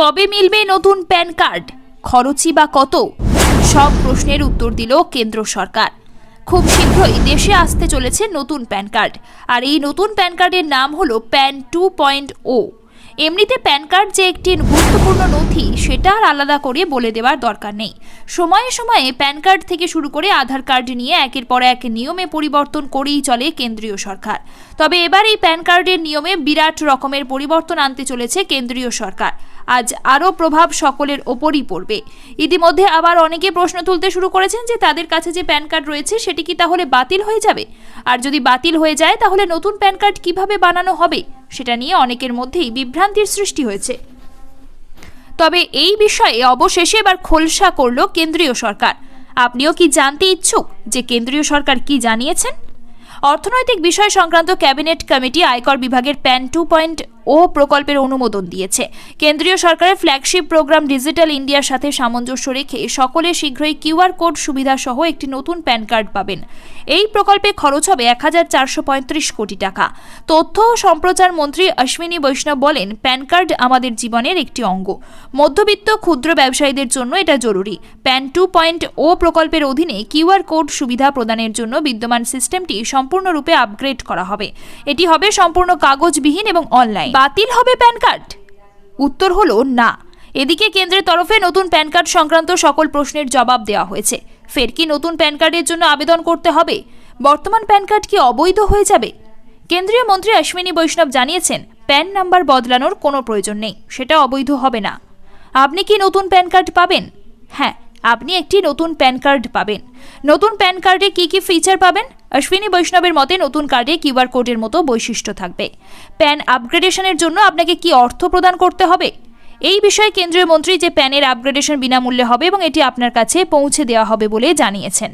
কবে মিলবে নতুন প্যান কার্ড? খরচই বা কত? সব প্রশ্নের উত্তর দিল কেন্দ্র সরকার। খুব শীঘ্রই দেশে আসতে চলেছে নতুন প্যান কার্ড। আর এই নতুন প্যান কার্ডের নাম হলো প্যান টু পয়েন্ট ও। এমনিতে প্যান কার্ড যে একটি গুরুত্বপূর্ণ নথি, সেটা আর আলাদা করে বলে দেওয়ার দরকার নেই। সময়ে সময়ে প্যান কার্ড থেকে শুরু করে আধার কার্ড নিয়ে একের পর এক নিয়মে পরিবর্তন করেই চলে কেন্দ্রীয় সরকার। তবে এবার এই প্যান কার্ডের নিয়মে বিরাট রকমের পরিবর্তন আনতে চলেছে কেন্দ্রীয় সরকার। আজ আরও প্রভাব সকলের ওপরই পড়বে। ইতিমধ্যে আবার অনেকে প্রশ্ন তুলতে শুরু করেছেন যে তাদের কাছে যে প্যান কার্ড রয়েছে সেটি কি তাহলে বাতিল হয়ে যাবে? আর যদি বাতিল হয়ে যায়, তাহলে নতুন প্যান কার্ড কীভাবে বানানো হবে? সেটা নিয়ে অনেকের মধ্যেই বিভ্রান্তির সৃষ্টি হয়েছে। তবে এই বিষয়ে অবশেষে এবার খোলসা করল কেন্দ্রীয় সরকার। আপনিও কি জানতে ইচ্ছুক যে কেন্দ্রীয় সরকার কি জানিয়েছেন? অর্থনৈতিক বিষয় সংক্রান্ত ক্যাবিনেট কমিটি আয়কর বিভাগের প্যান টু পয়েন্ট ও প্রকল্পের অনুমোদন দিয়েছে। কেন্দ্রীয় সরকারের ফ্ল্যাগশিপ প্রোগ্রাম ডিজিটাল ইন্ডিয়ার সাথে সামঞ্জস্য রেখে সকলে শীঘ্রই কিউআর কোড সুবিধা সহ একটি নতুন প্যান কার্ড পাবেন। এই প্রকল্পে খরচ হবে এক হাজার চারশো পঁয়ত্রিশ কোটি টাকা। তথ্য ও সম্প্রচার মন্ত্রী অশ্বিনী বৈষ্ণব বলেন, প্যান কার্ড আমাদের জীবনের একটি অঙ্গ। মধ্যবিত্ত ক্ষুদ্র ব্যবসায়ীদের জন্য এটা জরুরি। প্যান টু পয়েন্ট ও প্রকল্পের অধীনে কিউআর কোড সুবিধা প্রদানের জন্য বিদ্যমান সিস্টেমটি সম্পূর্ণরূপে আপগ্রেড করা হবে। এটি হবে সম্পূর্ণ কাগজবিহীন এবং অনলাইন। বাতিল হবে প্যান কার্ড? উত্তর হলো না। এদিকে কেন্দ্রের তরফে নতুন প্যান কার্ড সংক্রান্ত সকল প্রশ্নের জবাব দেওয়া হয়েছে। ফের কি নতুন প্যান কার্ডের জন্য আবেদন করতে হবে? বর্তমান প্যান কার্ড কি অবৈধ হয়ে যাবে? কেন্দ্রীয় মন্ত্রী অশ্বিনী বৈষ্ণব জানিয়েছেন, প্যান নাম্বার বদলানোর কোনো প্রয়োজন নেই, সেটা অবৈধ হবে না। আপনি কি নতুন প্যান কার্ড পাবেন? হ্যাঁ আপনি একটি নতুন প্যান কার্ড পাবেন। নতুন প্যান কার্ডে কি কি ফিচার পাবেন? অশ্বিনী বৈষ্ণবের মতে নতুন কার্ডে কিউআর কোডের মতো বৈশিষ্ট্য থাকবে। প্যান আপগ্রেডেশনের জন্য আপনাকে কি অর্থ প্রদান করতে হবে? এই বিষয়ে কেন্দ্রীয় মন্ত্রী যে প্যানের আপগ্রেডেশন বিনামূল্যে হবে এবং এটি আপনার কাছে পৌঁছে দেওয়া হবে বলে জানিয়েছেন।